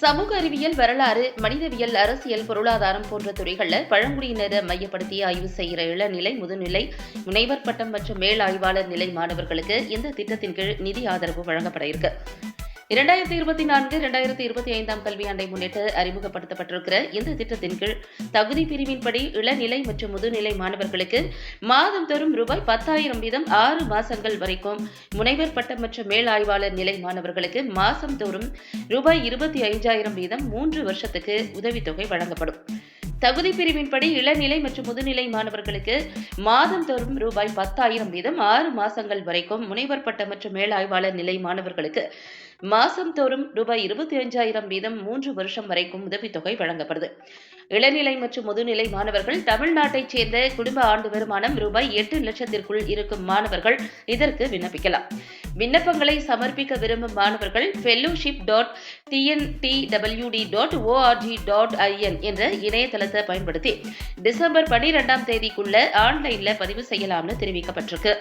சமூக அறிவியல் வரலாறு மனிதவியல் அரசியல் பொருளாதாரம் போன்ற துறைகளில் பழங்குடியினரை மையப்படுத்தி ஆய்வு செய்கிற இளநிலை முதுநிலை முனைவர் பட்டம் மற்றும் மேல் ஆய்வாளர் நிலை மாணவர்களுக்கு இந்த திட்டத்தின் கீழ் நிதி ஆதரவு வழங்கப்பட இருக்கு. இரண்டாயிரத்தி இருபத்தி நான்கு இரண்டாயிரத்தி இருபத்தி ஐந்தாம் கல்வியாண்டை முன்னிட்டு அறிமுகப்படுத்தப்பட்டிருக்கிற இந்த திட்டத்தின் கீழ் தகுதி பிரிவின்படி இளநிலை மற்றும் முதுநிலை மாணவர்களுக்கு மாதந்தோறும் ரூபாய் பத்தாயிரம் வீதம் ஆறு மாசங்கள் வரைக்கும் முனைவர் பட்டம் மற்றும் மேல் ஆய்வாளர் நிலை மாணவர்களுக்கு மாசந்தோறும் ரூபாய் இருபத்தி ஐந்தாயிரம் வீதம் மூன்று வருஷத்துக்கு உதவித்தொகை வழங்கப்படும். தகுதி பிரிவின்படி இளநிலை மற்றும் முதுநிலை மாணவர்களுக்கு மாதந்தோறும் ரூபாய் பத்தாயிரம் வீதம் ஆறு மாசங்கள் வரைக்கும் முனைவர் பட்டம் மற்றும் மேலாய்வாளர் நிலை மாணவர்களுக்கு மாசந்தோறும் ரூபாய் இருபத்தி அஞ்சாயிரம் வீதம் மூன்று வருஷம் வரைக்கும் உதவித்தொகை வழங்கப்படுது. இளநிலை மற்றும் முதுநிலை மாணவர்கள் தமிழ்நாட்டைச் சேர்ந்த குடும்ப ஆண்டு வருமானம் ரூபாய் எட்டு லட்சத்திற்குள் இருக்கும் மாணவர்கள் இதற்கு விண்ணப்பிக்கலாம். விண்ணப்பங்களை சமர்ப்பிக்க விரும்பும் மாணவர்கள் fellowship dot TNTWD dot ORG dot IN என்ற இணையதளத்தை பயன்படுத்தி டிசம்பர் பனிரெண்டாம் தேதிக்குள்ள ஆன்லைன்ல பதிவு செய்யலாம்னு தெரிவிக்கப்பட்டிருக்கு.